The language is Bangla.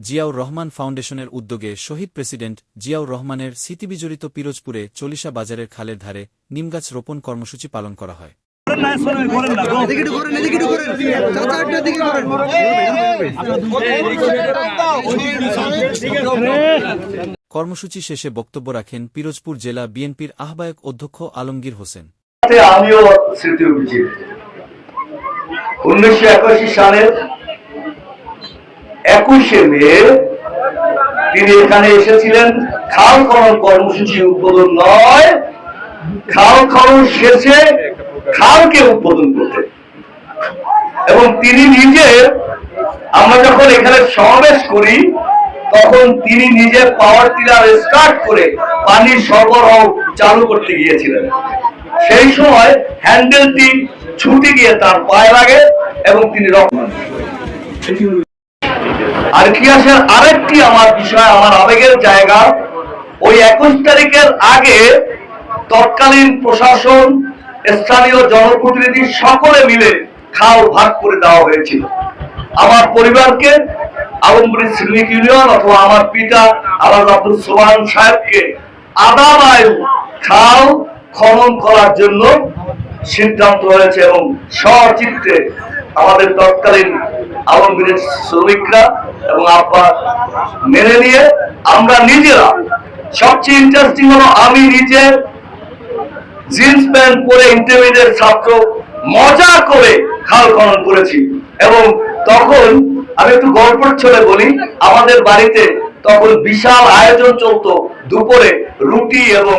জিয়াউর রহমান ফাউন্ডেশনের উদ্যোগে শহীদ প্রেসিডেন্ট জিয়াউর রহমানের স্মৃতিবিজড়িত পিরোজপুরে চলিশা বাজারের খালের ধারে নিমগাছ রোপণ কর্মসূচি পালন করা হয়। কর্মসূচি শেষে বক্তব্য রাখেন পিরোজপুর জেলা বিএনপির আহ্বায়ক অধ্যক্ষ আলমগীর হোসেন। আমিও উনিশশো একাশি সালের একুশে মে তিনি এখানে এসেছিলেন। খাল খনন কর্মসূচি উদ্বোধন নয়, খাল খনন শেষে খালকে উদ্বোধন করতে। এবং তিনি নিজে, আমরা যখন এখানে সমাবেশ করি, তখন তিনি নিজে পাওয়ার টিলার স্টার্ট করে পানির সরবরাহ চালু করতে গিয়েছিলেন। সেই সময় হ্যান্ডেলটি ছুটে গিয়ে তার পায়ে লাগে এবং তিনি রক্ত আর ইতিহাসের আরেকটি আমার বিষয়, আমার আবেগের জায়গা। ওই একুশ তারিখের আগে তৎকালীন প্রশাসন, স্থানীয় জনপ্রতিনিধি সকলে মিলে খাল ভাগ করে দেওয়া হয়েছিল। আমার পরিবারকে আলমপুরি শ্রমিক ইউনিয়ন অথবা আমার পিতা আলাদ আব্দুল সোহান সাহেবকে মাইল খাল খনন করার জন্য সিদ্ধান্ত হয়েছে এবং সচিত্রে আমাদের তৎকালীন আলমগীরের শ্রমিকরা এবং মেনে নিয়ে আমরা নিজেরা সবচেয়ে ইন্টারেস্টিং হলো আমি নিজে জিন্স প্যান্ট পরে ইন্টারমিডিয়েট ছাত্র, মজা করে খাল খনন করেছি। এবং তখন আমি একটু গল্পের ছলে বলি, আমাদের বাড়িতে তখন বিশাল আয়োজন চলতো দুপুরে রুটি এবং